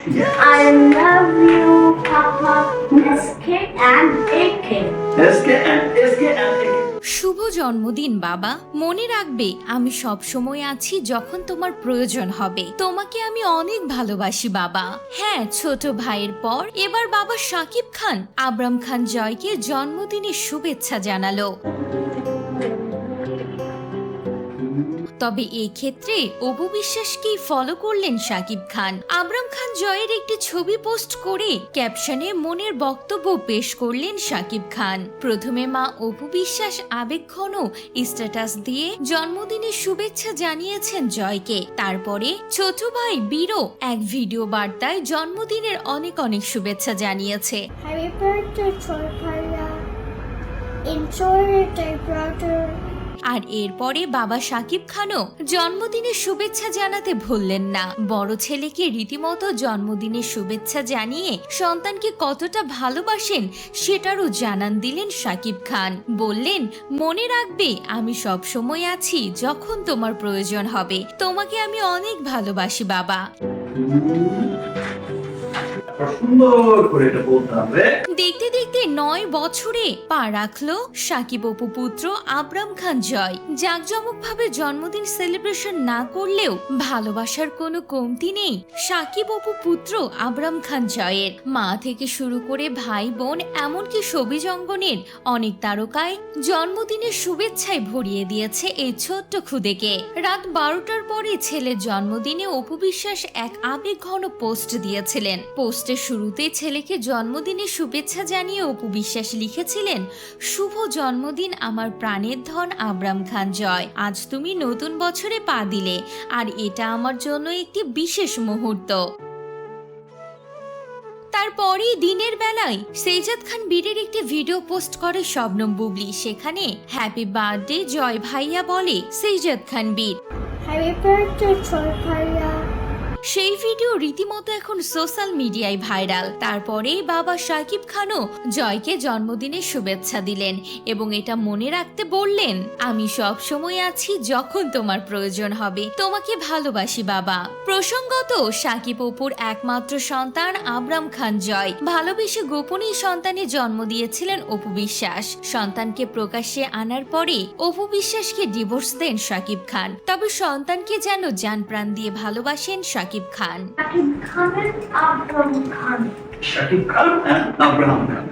I love you, Papa. SK and AK. SK and SK and AK. শুভ জন্মদিন বাবা মনে রাখবে আমি সব সময় আছি যখন তোমার প্রয়োজন হবে তোমাকে আমি অনেক ভালোবাসি বাবা হ্যাঁ ছোট ভাইয়ের পর এবার বাবা সাকিব খান আবরাম খান জয়কে জন্মদিনের শুভেচ্ছা জানালো তবে এই ক্ষেত্রে অপু বিশ্বাসকেই ফলো করলেন সাকিব খান। আবরাম খান জয়ের একটি ছবি পোস্ট করে ক্যাপশনে মনের বক্তব্য পেশ করলেন সাকিব খান। প্রথমে মা অপু বিশ্বাস আবেগঘন স্ট্যাটাস দিয়ে জন্মদিনের শুভেচ্ছা জানিয়েছেন জয়কে। তারপরে ছোট ভাই বীরও এক ভিডিও বার্তায় জন্মদিনের অনেক অনেক শুভেচ্ছা জানিয়েছে. আর এরপরে বাবা সাকিব খানও জন্মদিনের শুভেচ্ছা জানাতে ভুললেন না। বড় ছেলেকে রীতিমতো জন্মদিনের শুভেচ্ছা জানিয়ে সন্তানকে কতটা ভালোবাসেন সেটারও জানান দিলেন সাকিব খান। বললেন মনে রাখবে আমি সব সময় আছি যখন তোমার প্রয়োজন হবে। তোমাকে আমি অনেক ভালোবাসি বাবা। দেখতে দেখতে নয় বছরে পা রাখল সাকিব অপু পুত্র আবরাম খান জয়। জাঁকজমকভাবে জন্মদিন সেলিব্রেশন না করলেও ভালোবাসার কোনো কমতি নেই সাকিব অপু পুত্র আবরাম খান জয়ের। মা থেকে শুরু করে ভাই বোন এমনকি সবিজ অঙ্গনের অনেক তারকায় জন্মদিনের শুভেচ্ছায় ভরিয়ে দিয়েছে এই ছোট্ট খুদেকে। রাত বারোটার পরে ছেলের জন্মদিনে অপু বিশ্বাস এক আবেগঘন পোস্ট দিয়েছিলেন। পোস্টের শুরুতে ছেলেকে জন্মদিনের শুভেচ্ছা জানিয়ে অপু বিশ্বাস লিখেছিলেন শুভ জন্মদিন আমার প্রাণের ধন আবরাম খান জয়। আজ তুমি নতুন বছরে পা দিলে আর এটা আমার জন্য একটি বিশেষ মুহূর্ত। তারপরেই দিনের বেলায় সেইজাদ খান বীরের একটি ভিডিও পোস্ট করে শবনম বুবলি। সেখানে হ্যাপি বার্থডে জয় ভাইয়া বলে সেইজাদ খান বীর। Happy birthday, Troy Paya. সেই ভিডিও রীতিমতো এখন সোশ্যাল মিডিয়ায় ভাইরাল। তারপরে বাবা সাকিব খানও জয়কে জন্মদিনের শুভেচ্ছা দিলেন এবং এটা মনে রাখতে বললেন, আমি সব সময় আছি যখন তোমার প্রয়োজন হবে। তোমাকে ভালোবাসি, বাবা। প্রসঙ্গত, সাকিব অপুর একমাত্র সন্তান আবরাম খান জয়। ভালোবেসে গোপনেই সন্তানের জন্ম দিয়েছিলেন অপু বিশ্বাস। সন্তানকে প্রকাশ্যে আনার পরে অপু বিশ্বাসকে ডিভোর্স দেন সাকিব খান। তবে সন্তানকে যেন যান প্রাণ দিয়ে ভালোবাসেন সাকিব শাকিব খান আব্রাহাম খান